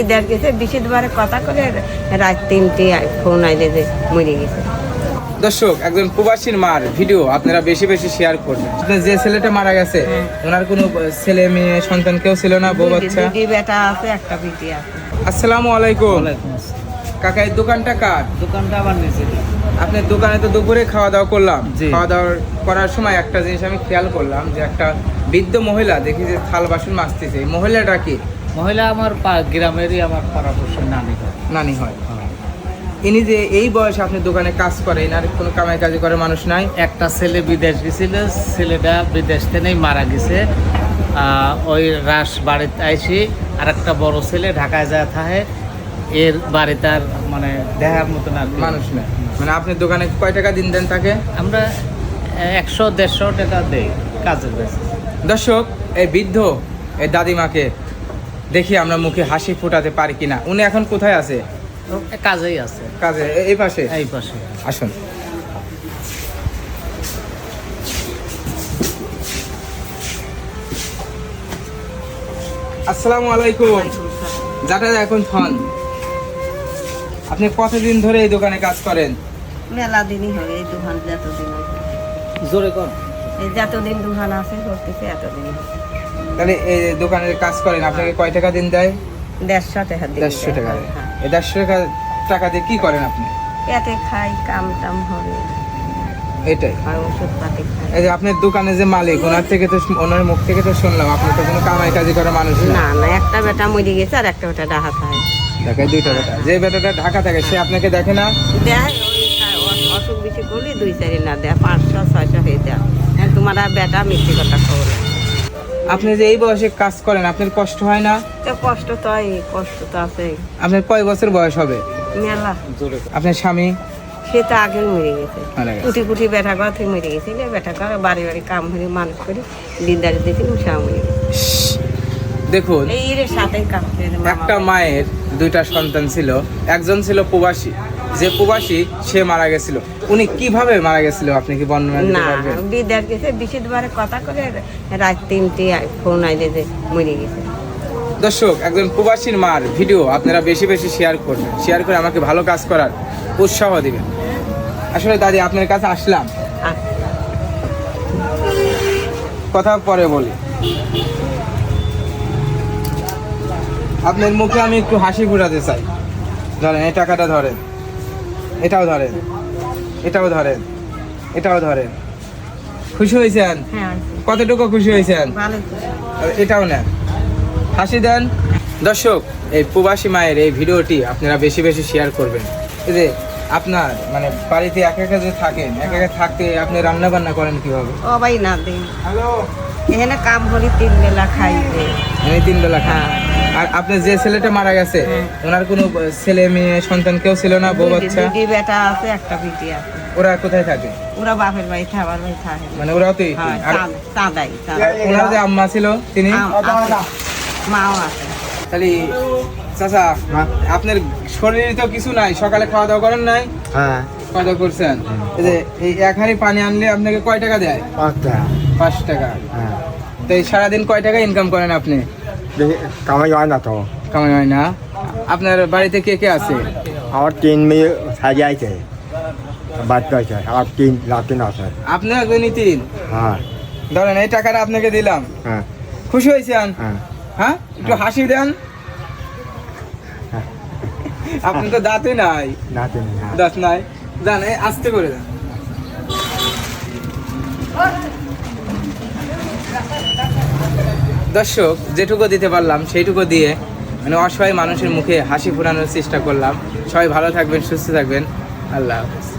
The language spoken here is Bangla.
ঈদের গেছে বিশে দুবারে কথা করে রাত তিনটে ফোন আইলে যে মরে গেছে। দর্শক একজন প্রবাসীর মার ভিডিও আপনারা বেশি বেশি শেয়ার করবেন। যে ছেলেটা মারা গেছে ওনার কোনো ছেলে মেয়ে সন্তান কেউ ছিল না বউ বাচ্চা? বেটা আছে একটা বিটি আছে। আসসালামু আলাইকুম। কাকা এই দোকানটা কার? দোকানটা আবার নিচে আপনার দোকানে তো দুপুরে খাওয়া দাওয়া করলাম। খাওয়া দাওয়া করার সময় একটা জিনিস আমি খেয়াল করলাম যে একটা বৃদ্ধ মহিলা দেখি যে থাল বাসন মাজতেছে। এই মহিলাটা কি? মহিলা আমার গ্রামেরই আমার পাড়াপড়শির নানি হয়। নানি হয়। ইনি যে এই বয়সে আপনি দোকানে কাজ করে এনার কোনো কামাই কাজ করে মানুষ নাই? একটা ছেলে বিদেশ গেছিল ছেলেটা বিদেশ থেকেই মারা গেছে। ওই রাস বাড়িতে আইসি আর একটা বড় ছেলে ঢাকায় যায় থাকে এর বাড়িতে আর মানে দেখার মতন আর মানুষ নেই। মানে আপনি দোকানে কয় টাকা দিন দেন তাকে? আমরা একশো দেড়শো টাকা দেই কাজের বেশি দর্শক এই বৃদ্ধ এই দাদিমাকে দেখি আমরা মুখে হাসি ফোটাতে পারি কিনা। উনি এখন কোথায় আছে? কাজেই আছে। কাজে এই পাশে? এই পাশে। আসুন। আসসালামু আলাইকুম। যাটা এখন ফোন আপনি কতদিন ধরে এই দোকানে কাজ করেন? মেলা দিনই হবে এই দোকান যতদিন আছে। জোরে কর। এই যতদিন দোকান আছে করতেছে এতদিন। তাহলে এই দোকানের কাজ করেন আপনাকে কয় টাকা দিন দেয়? দেড়শো টাকা দেড়শো টাকা। হ্যাঁ, হ্যাঁ। এই দেড়শো টাকা টাকা দিয়ে কি করেন আপনি? পেটে খাই কাম টাম হবে। এটাই। এই যে আপনার দোকানে যে মালিক ওনার থেকে তো ওনার মুখ থেকে তো শুনলাম আপনি তো কোনো কামাই কাজি করা মানুষ না। না একটা বেটা মরে গেছে আর একটা বেটা ডাহা খায়। দেখে দুইটা বেটা। যে বেটাটা ঢাকা থাকে সে আপনাকে দেখে না? অসুখ বেশি করলে দুই চারি না দেয় পাঁচশো ছয়শো হয়ে দেয় তোমার বেটা মিষ্টি কথা খবর আপনি যে এই বয়সে কাজ করেন আপনার কষ্ট হয় না? কষ্ট তো হয়, কষ্ট তো আছে আপনার কয় বছর বয়স হবে? মেলা। আপনার স্বামী? সে তো আগে মরে গেছে। কুটি কুটি বেটা করা থেকে মরে গেছে বেটা করা বাড়ি বাড়ি কাম করে মানুষ করে দিদারি দিয়েছি সে মরে গেছে। দেখুন। একটা মায়ের দুইটা সন্তান ছিল একজন ছিল প্রবাসী যে প্রবাসী সে মারা গেছিল। উনি কীভাবে মারা গেছিল আপনি কি বর্ণনা দিতে না পারবেন? বিদার গেছে কথা করে রাত তিনটে ফোন আইলে যে মরে গেছে। দর্শক একজন প্রবাসীর মার ভিডিও আপনারা বেশি বেশি শেয়ার করবেন। শেয়ার করে আমাকে ভালো কাজ করার উৎসাহ দিবেন। আসলে দাদি আপনার কাছে আসলাম। কথা পরে বলি। আপনার মুখে আমি একটু হাসি ফুটাতে চাই। ধরেন এই টাকাটা ধরেন। এটাও ধরেন। এটাও ধরেন। এটাও ধরেন। খুশি হয়েছেন? হ্যাঁ কতটুকু খুশি হয়েছেন? এটাও নেন। হাসি দেন। দর্শক এই প্রবাসী মায়ের এই ভিডিওটি আপনারা বেশি বেশি শেয়ার করবেন। এই যে আপনার মানে বাড়িতে একা একা যে থাকেন একা একা থাকতে আপনি রান্না বান্না করেন কীভাবে? ও ভাই না দিন হ্যালো। এখানে কাম করি তিন বেলা খাই। আমি তিন বেলা খান। হ্যাঁ। আর আপনার যে ছেলেটা মারা গেছে। ওনার কোনো ছেলে মেয়ে সন্তান কেউ ছিল না বউ বাচ্চা? দুটি বেটা আছে একটা বিটি আছে। ওরা কোথায় থাকে? ওরা বাপের বাড়ি বাড়ি থাকে। মানে ওরাও তো হ্যাঁ আর। ওনার যে আম্মা ছিল তিনি? মাও আছে। তাহলে চাচা আপনার শরীরে তো কিছু নাই সকালে খাওয়া দাওয়া করেন নাই? হ্যাঁ। খাওয়া দাওয়া করছেন এই যে এই এক হাঁড়ি পানি আনলে আপনাকে কয় টাকা দেয়? আচ্ছা পাঁচ টাকা। হ্যাঁ। তো এই সারাদিন কয় টাকা ইনকাম করেন আপনি? কামাই হয় না তো। কামাই হয় না? আপনার বাড়িতে কে কে আছে? আমার তিন মেয়ে সাজি আছে বাচ্চা আছে আর তিন লাতিন আছে। আপনি একজনই তিন? হ্যাঁ। ধরেন এই টাকাটা আপনাকে দিলাম। হ্যাঁ। খুশি হয়েছেন? হ্যাঁ। হ্যাঁ? একটু হাসি দেন। আপনি তো দাঁতই নাই। হ্যাঁ। দাঁত নাই। এই আস্তে করে দেন দর্শক, যেটুকু দিতে পারলাম, সেইটুকু দিয়ে মানে অসহায় মানুষের মুখে হাসি ফোটানোর চেষ্টা করলাম। সবাই ভালো থাকবেন, সুস্থ থাকবেন। আল্লাহ হাফেজ।